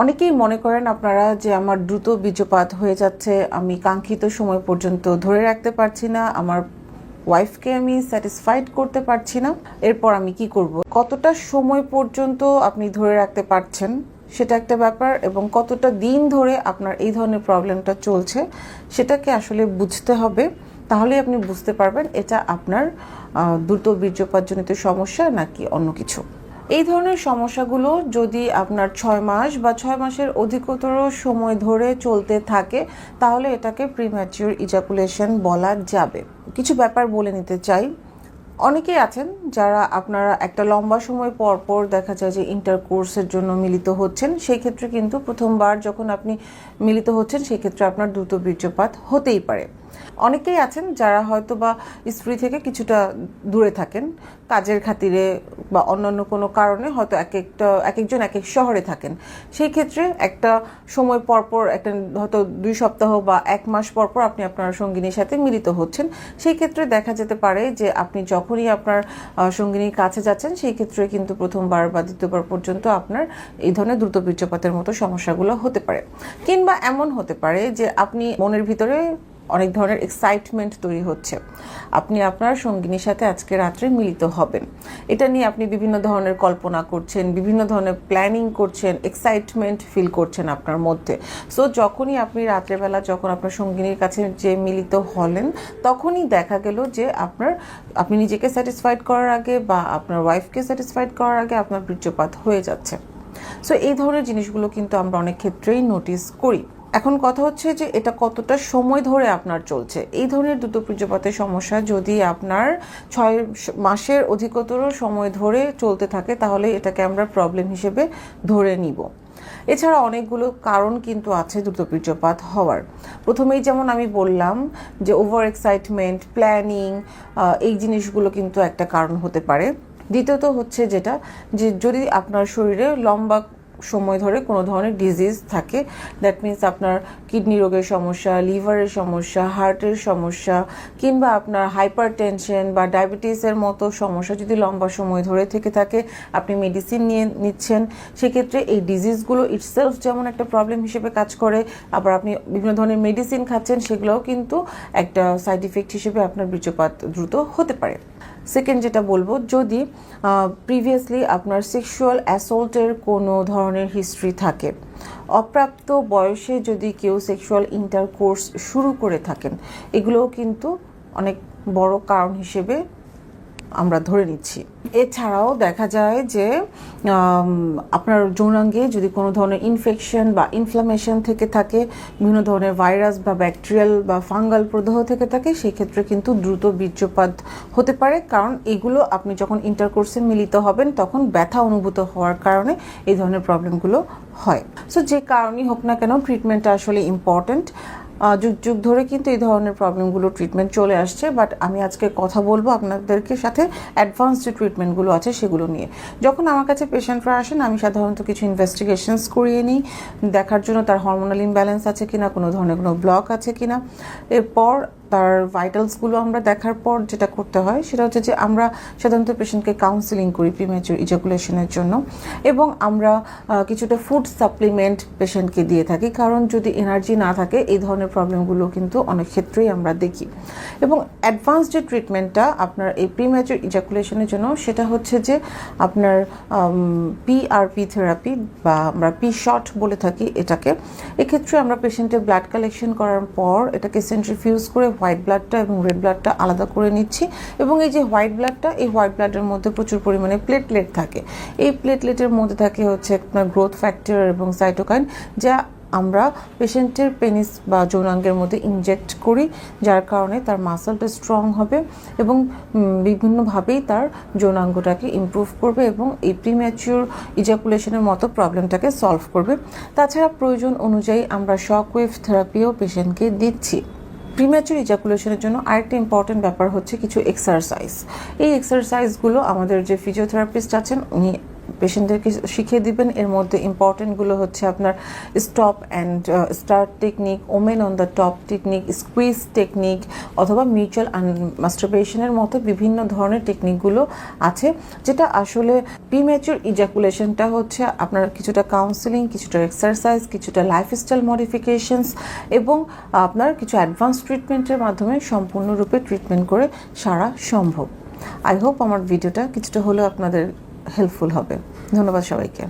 অনেকেই মনে করেন আপনারা যে আমার দ্রুত বীজপাত হয়ে যাচ্ছে, আমি কাঙ্ক্ষিত সময় পর্যন্ত ধরে রাখতে পারছি না, আমার ওয়াইফকে আমি স্যাটিসফাইড করতে পারছি না। এরপর আমি কি করব? কতটা সময় পর্যন্ত আপনি ধরে রাখতে পারছেন সেটা একটা ব্যাপার, এবং কতটা দিন ধরে আপনার এই ধরনের প্রবলেমটা চলছে সেটাকে আসলে বুঝতে হবে। তাহলে আপনি বুঝতে পারবেন এটা আপনার দ্রুত বীর্যপাতজনিত সমস্যা নাকি অন্য কিছু। এই ধরনের সমস্যাগুলো যদি আপনার ছয় মাস বা ছয় মাসের অধিকতর সময় ধরে চলতে থাকে, তাহলে এটাকে প্রিম্যাচিওর ইজাকুলেশন বলা যাবে। কিছু ব্যাপার বলে নিতে চাই। অনেকেই আছেন যারা আপনারা একটা লম্বা সময় পর পর দেখা যায় যে ইন্টার কোর্সের জন্য মিলিত হচ্ছেন, সেই ক্ষেত্রে কিন্তু প্রথমবার যখন আপনি মিলিত হচ্ছেন, সেই ক্ষেত্রে আপনার দ্রুত বীর্যপাত হতেই পারে। অনেকেই আছেন যারা হয়তো বা স্ত্রী থেকে কিছুটা দূরে থাকেন, কাজের খাতিরে বা অন্যান্য কোনো কারণে হয়তো এক একটা, এক একজন এক এক শহরে থাকেন। সেই ক্ষেত্রে একটা সময় পর পর একটা হয়তো দুই সপ্তাহ বা এক মাস পর পর আপনি আপনার সঙ্গিনীর সাথে মিলিত হচ্ছেন। সেই ক্ষেত্রে দেখা যেতে পারে যে আপনি যখনই আপনার সঙ্গিনীর কাছে যাচ্ছেন, সেই ক্ষেত্রে কিন্তু প্রথমবার বা দ্বিতীয়বার পর্যন্ত আপনার এই ধরনের দ্রুত বীর্যপাতের মতো সমস্যাগুলো হতে পারে। কিংবা এমন হতে পারে যে আপনি মনের ভিতরে অনেক ধরনের এক্সাইটমেন্ট তৈরি হচ্ছে। আপনি আপনার সঙ্গিনীর সাথে আজকে রাত্রে মিলিত হবেন। এটা নিয়ে আপনি বিভিন্ন ধরনের কল্পনা করছেন, বিভিন্ন ধরনের প্ল্যানিং করছেন এক্সাইটমেন্ট ফিল করছেন আপনার মধ্যে। সো যখনই আপনি রাত্রেবেলা যখন আপনার সঙ্গিনীর কাছে যে মিলিত হলেন, তখনই দেখা গেল যে আপনার, আপনি নিজেকে স্যাটিসফাইড করার আগে বা আপনার ওয়াইফকে স্যাটিসফাইড করার আগে আপনার বীর্যপাত হয়ে যাচ্ছে। সো এই ধরনের জিনিসগুলো কিন্তু আমরা অনেক ক্ষেত্রেই নোটিস করি। এখন কথা হচ্ছে যে এটা কতটা সময় ধরে আপনার চলছে। এই ধরনের দ্রুত বীর্যপাতের সমস্যা যদি আপনার ছয় মাসের অধিকতর সময় ধরে চলতে থাকে, তাহলে এটাকে আমরা প্রবলেম হিসেবে ধরে নিব। এছাড়া অনেকগুলো কারণ কিন্তু আছে দ্রুত হওয়ার। প্রথমেই যেমন আমি বললাম যে ওভার এক্সাইটমেন্ট প্ল্যানিং এই জিনিসগুলো কিন্তু একটা কারণ হতে পারে। দ্বিতীয়ত হচ্ছে যেটা যে যদি আপনার শরীরে লম্বা সময় ধরে কোনো ধরনের ডিজিজ থাকে। দ্যাট মিন্স আপনার কিডনি রোগের সমস্যা লিভারের সমস্যা হার্টের সমস্যা, কিংবা আপনার হাইপার টেনশন বা ডায়াবেটিসের মতো সমস্যা যদি লম্বা সময় ধরে থেকে থাকে, আপনি মেডিসিন নিয়ে নিচ্ছেন, সেক্ষেত্রে এই ডিজিজগুলো ইটসেলফ যেমন একটা প্রবলেম হিসেবে কাজ করে, আবার আপনি বিভিন্ন ধরনের মেডিসিন খাচ্ছেন, সেগুলোও কিন্তু একটা সাইড ইফেক্ট হিসেবে আপনার বীর্যপাত দ্রুত হতে পারে। সেকেন্ড যেটা বলব, যদি প্রিভিয়াসলি আপনার সেক্সুয়াল অ্যাসল্টের কোনো ধরনের হিস্ট্রি থাকে, অপ্রাপ্ত বয়সে যদি কেউ সেক্সুয়াল ইন্টারকোর্স শুরু করে থাকেন, এগুলোও কিন্তু অনেক বড় কারণ হিসেবে আমরা ধরে নিচ্ছি। এছাড়াও দেখা যায় যে আপনার যৌনাঙ্গে যদি কোনো ধরনের ইনফেকশন বা ইনফ্লামেশন থেকে থাকে, বিভিন্ন ধরনের ভাইরাস বা ব্যাকটেরিয়াল বা ফাঙ্গাল প্রদাহ থেকে থাকে সেই ক্ষেত্রে কিন্তু দ্রুত বীর্যপাত হতে পারে। কারণ এগুলো আপনি যখন ইন্টারকোর্সে মিলিত হবেন, তখন ব্যথা অনুভূত হওয়ার কারণে এই ধরনের প্রবলেমগুলো হয়। সো যে কারণেই হোক না কেন ট্রিটমেন্টটা আসলে ইম্পর্ট্যান্ট যুগ যুগ ধরে কিন্তু এই ধরনের প্রবলেমগুলো ট্রিটমেন্ট চলে আসছে বাট আমি আজকে কথা বলব আপনাদেরকে সাথে অ্যাডভান্স যে ট্রিটমেন্টগুলো আছে সেগুলো নিয়ে। যখন আমার কাছে পেশেন্টরা আসেন, আমি সাধারণত কিছু ইনভেস্টিগেশনস করিয়ে নিই, দেখার জন্য তার হরমোনাল ইমব্যালেন্স আছে কিনা, কোনো ধরনের কোনো ব্লক আছে কিনা। এরপর তার ভাইটালসগুলো আমরা দেখার পর যেটা করতে হয়, সেটা হচ্ছে যে আমরা সাধারণত পেশেন্টকে কাউন্সিলিং করি প্রিমেচুর ইজাকুলেশনের জন্য এবং আমরা কিছুটা ফুড সাপ্লিমেন্ট পেশেন্টকে দিয়ে থাকি। কারণ যদি এনার্জি না থাকে, এই ধরনের প্রবলেমগুলো কিন্তু অনেক ক্ষেত্রেই আমরা দেখি। এবং অ্যাডভান্স যে ট্রিটমেন্টটা আপনার এই প্রিমেচুর ইজাকুলেশনের জন্য, সেটা হচ্ছে যে আপনার পিআরপি থেরাপি বা আমরা পি শট বলে থাকি এটাকে। এক্ষেত্রে আমরা পেশেন্টের ব্লাড কালেকশন করার পর এটাকে সেন্ট্রিফিউজ করে হোয়াইট ব্লাডটা এবং রেড ব্লাডটা আলাদা করে নিচ্ছি এবং এই যে হোয়াইট ব্লাডটা এই হোয়াইট ব্লাডের মধ্যে প্রচুর পরিমাণে প্লেটলেট থাকে। এই প্লেটলেটের মধ্যে থাকে হচ্ছে আপনার গ্রোথ ফ্যাক্টর এবং সাইটোকাইন যা আমরা পেশেন্টের পেনিস বা যৌনাঙ্গের মধ্যে ইনজেক্ট করি, যার কারণে তার মাসলটা স্ট্রং হবে এবং বিভিন্নভাবেই তার যৌনাঙ্গটাকে ইমপ্রুভ করবে এবং এই প্রিম্যাচিওর ইজাকুলেশনের মতো প্রবলেমটাকে সলভ করবে। তাছাড়া প্রয়োজন অনুযায়ী আমরা শক ওয়েভ থেরাপিও পেশেন্টকে দিচ্ছি। প্রিম্যাচুর ইজাকুলেশনের জন্য আরেকটা ইম্পর্টেন্ট ব্যাপার হচ্ছে কিছু এক্সারসাইজ এই এক্সারসাইজগুলো আমাদের যে ফিজিওথেরাপিস্ট আছেন, উনি পেশেন্টদেরকে শিখিয়ে দিবেন। এর মধ্যে ইম্পর্টেন্টগুলো হচ্ছে আপনার stop and start technique women on the top technique squeeze technique অথবা মিউচুয়াল মাস্টারবেশনের মতো বিভিন্ন ধরনের টেকনিকগুলো আছে, যেটা আসলে প্রিম্যাচুর ইজাকুলেশনটা হচ্ছে আপনার কিছুটা কাউন্সিলিং কিছুটা এক্সারসাইজ কিছুটা লাইফস্টাইল মডিফিকেশনস এবং আপনার কিছু অ্যাডভান্স ট্রিটমেন্টের মাধ্যমে সম্পূর্ণরূপে ট্রিটমেন্ট করে সারা সম্ভব। আই হোপ আমার ভিডিওটা কিছুটা হলেও আপনাদের হেল্পফুল হবে। ধন্যবাদ সবাইকে।